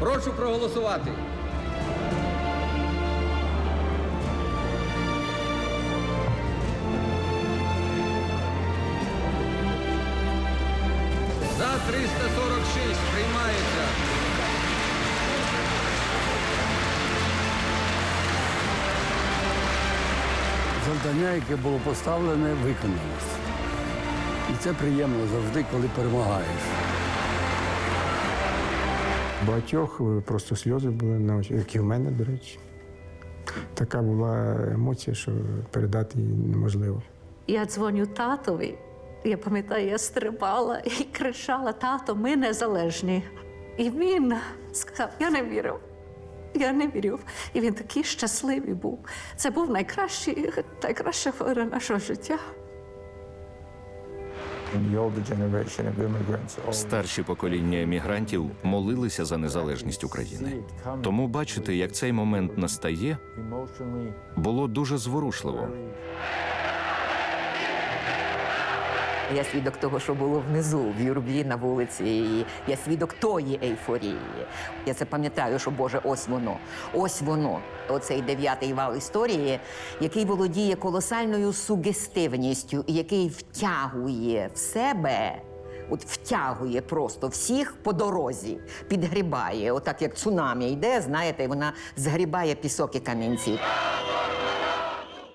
Прошу проголосувати. За 346 приймається. Завдання, яке було поставлене, виконалось. І це приємно завжди, коли перемагаєш. Багатьох е, просто сльози були на очі, як і в мене, до речі. Така була емоція, що передати її неможливо. Я дзвоню татові. Я пам'ятаю, я стрибала і кричала: тато, ми незалежні. І він сказав: Я не вірив. Я не вірив. І він такий щасливий був. Це був найкращий, найкраща хвилина нашого життя. Старші покоління емігрантів молилися за незалежність України. Тому бачити, як цей момент настає, було дуже зворушливо. Я свідок того, що було внизу, в юрбі на вулиці. І я свідок тої ейфорії. Я це пам'ятаю, що Боже, ось воно, ось воно. Оцей дев'ятий вал історії, який володіє колосальною сугестивністю і який втягує в себе. От втягує просто всіх по дорозі, підгрібає, отак як цунамі йде, знаєте, вона згрібає пісок і камінці.